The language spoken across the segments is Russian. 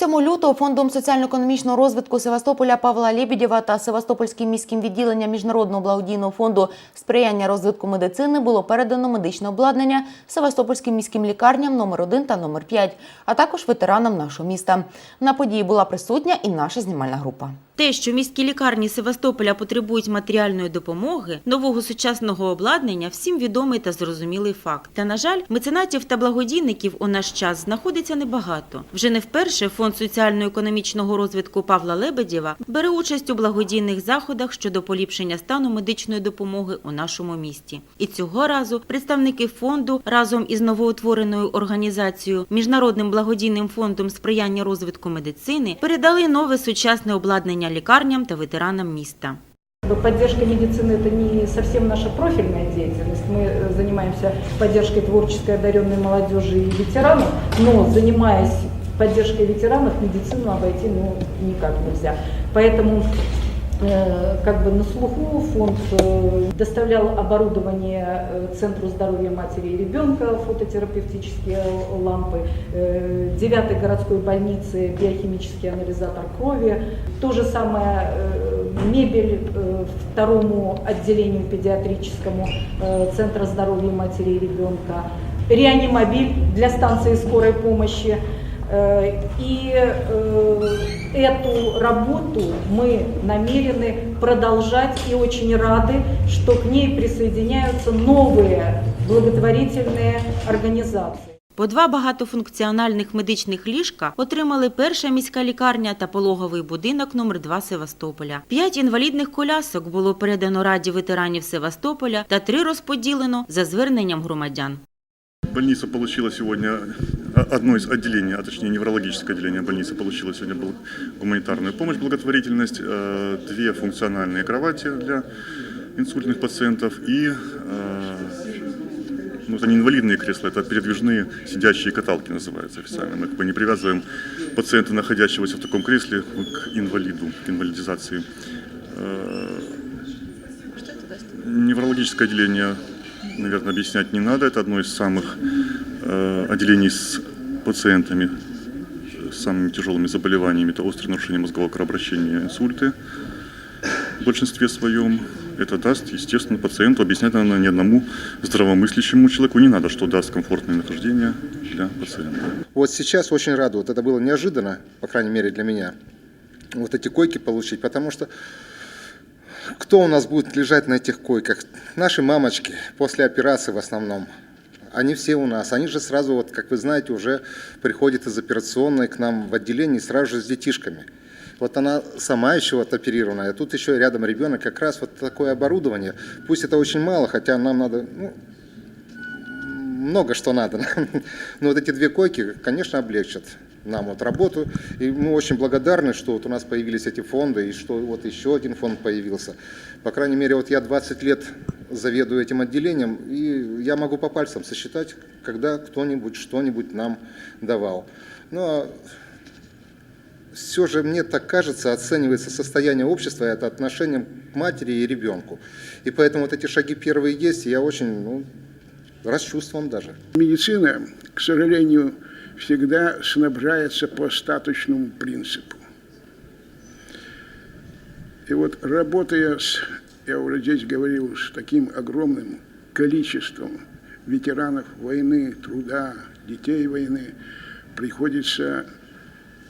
7 лютого фондом соціально-економічного розвитку Севастополя Павла Лєбідєва та Севастопольським міським відділенням Міжнародного благодійного фонду сприяння розвитку медицини було передано медичне обладнання Севастопольським міським лікарням номер 1 та номер 5, а також ветеранам нашого міста. На події була присутня і наша знімальна група. Те, що міські лікарні Севастополя потребують матеріальної допомоги, нового сучасного обладнання, всім відомий та зрозумілий факт. Та на жаль, меценатів та благодійників у наш час знаходиться небагато. Вже не вперше фонд соціально-економічного розвитку Павла Лебедєва бере участь у благодійних заходах щодо поліпшення стану медичної допомоги у нашому місті. І цього разу представники фонду разом із новоутвореною організацією Міжнародним благодійним фондом сприяння розвитку медицини передали нове сучасне обладнання лікарням та ветеранам міста. Поддержка медицины – это не совсем наша профильная деятельность. Мы э, занимаемся поддержкой творческой одаренной молодежи и ветеранов, но занимаясь поддержкой ветеранов, медицину обойти ну, никак нельзя. Поэтому э, как бы на слуху фонд э, доставлял оборудование э, Центру здоровья матери и ребенка, фототерапевтические лампы, девятой городской больнице биохимический анализатор крови. То же самое мебель второму отделению педиатрическому Центра здоровья матери и ребенка, реанимобиль для станции скорой помощи. Э, И э, эту работу мы намерены продолжать и очень рады, что к ней присоединяются новые благотворительные организации. По два багатофункціональних медичних ліжка отримали перша міська лікарня та пологовий будинок номер 2 Севастополя. П'ять інвалідних колясок було передано Раді ветеранів Севастополя та три розподілено за зверненням громадян. Больница получила сегодня, а- одно из отделений, а точнее неврологическое отделение больницы получило сегодня бл- гуманитарную помощь, благотворительность, э, две функциональные кровати для инсультных пациентов и, э, ну это не инвалидные кресла, это передвижные сидящие каталки называются официально. Мы как бы не привязываем пациента, находящегося в таком кресле, к инвалиду, к инвалидизации. Э, Неврологическое отделение, наверное, объяснять не надо. Это одно из самых отделений с пациентами с самыми тяжелыми заболеваниями. Это острое нарушение мозгового кровообращения, инсульты. В большинстве своем это даст, естественно, пациенту, объяснять, наверное, ни одному здравомыслящему человеку не надо, что даст комфортное нахождение для пациента. Вот сейчас очень рад, вот это было неожиданно, по крайней мере для меня, вот эти койки получить, потому что кто у нас будет лежать на этих койках? Наши мамочки после операции в основном. Они все у нас. Они же сразу, вот, как вы знаете, уже приходят из операционной к нам в отделение сразу же с детишками. Вот она сама еще вот оперированная, а тут еще рядом ребенок, как раз вот такое оборудование. Пусть это очень мало, хотя нам надо, ну, много что надо. Но вот эти две койки, конечно, облегчат нам вот работу. И мы очень благодарны, что вот у нас появились эти фонды, и что вот еще один фонд появился. По крайней мере, вот я 20 лет заведую этим отделением, и я могу по пальцам сосчитать, когда кто-нибудь что-нибудь нам давал. Но все же, мне так кажется, оценивается состояние общества, это отношение к матери и ребенку. И поэтому вот эти шаги первые есть, и я очень ну, расчувствован даже. Медицина, к сожалению, всегда снабжается по статучному принципу. И вот работая с, я уже здесь говорил, с таким огромным количеством ветеранов войны, труда, детей войны, приходится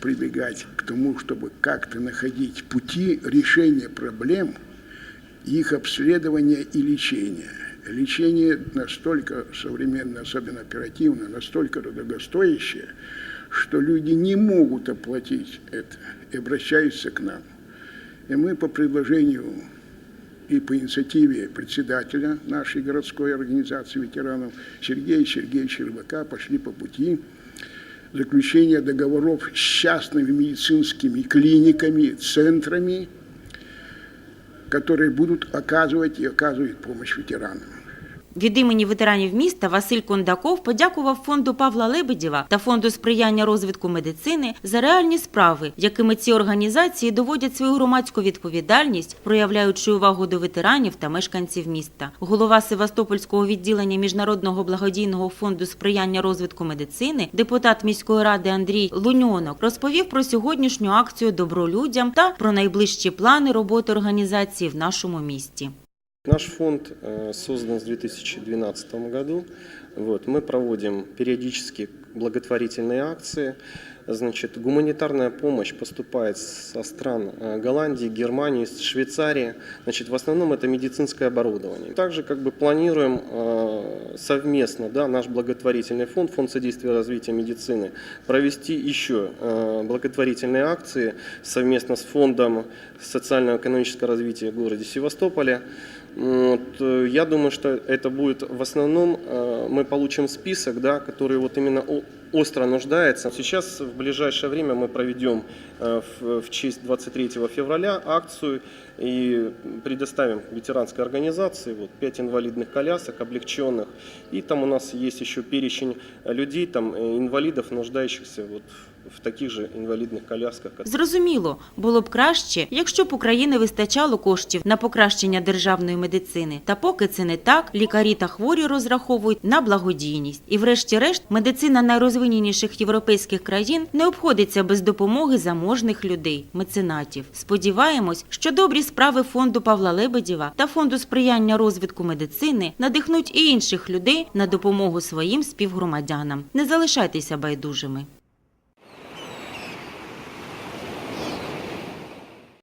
прибегать к тому, чтобы как-то находить пути решения проблем, их обследования и лечения. Лечение настолько современно, особенно оперативно, настолько дорогостоящее, что люди не могут оплатить это и обращаются к нам. И мы по предложению и по инициативе председателя нашей городской организации ветеранов Сергея Сергеевича Рыбака пошли по пути заключения договоров с частными медицинскими клиниками, центрами, которые будут оказывать и оказывают помощь ветеранам. Від імені ветеранів міста Василь Кондаков подякував фонду Павла Лебедєва та фонду сприяння розвитку медицини за реальні справи, якими ці організації доводять свою громадську відповідальність, проявляючи увагу до ветеранів та мешканців міста. Голова Севастопольського відділення міжнародного благодійного фонду сприяння розвитку медицини, депутат міської ради Андрій Луньонок розповів про сьогоднішню акцію Добро людям та про найближчі плани роботи організації в нашому місті. Наш фонд э, создан в 2012 году. Вот, мы проводим периодически благотворительные акции. Значит, гуманитарная помощь поступает со стран э, Голландии, Германии, Швейцарии. Значит, в основном это медицинское оборудование. Также как бы планируем э, совместно, да, наш благотворительный фонд, фонд содействия развития медицины, провести еще благотворительные акции совместно с фондом социально-экономического развития в городе Севастополя. Вот, э, я думаю, что это будет в основном, э, мы получим список, да, который вот именно остро нуждается. Сейчас в ближайшее время мы проведем э, в, честь 23 февраля акцию и предоставим ветеранской организации вот, 5 инвалидных колясок, облегченных. И там у нас есть еще перечень людей, там, инвалидов, нуждающихся вот, в таких же инвалидных колясках. Зрозуміло, було б краще, якщо б України вистачало коштів на покращення державної медицини. Та поки це не так, лікарі та хворі розраховують на благодійність. І врешті-решт, медицина найрозвиненіших європейських країн не обходиться без допомоги заможних людей, меценатів. Сподіваємось, що добрі справи фонду Павла Лебедєва та фонду сприяння розвитку медицини надихнуть і інших людей на допомогу своїм співгромадянам. Не залишайтеся байдужими.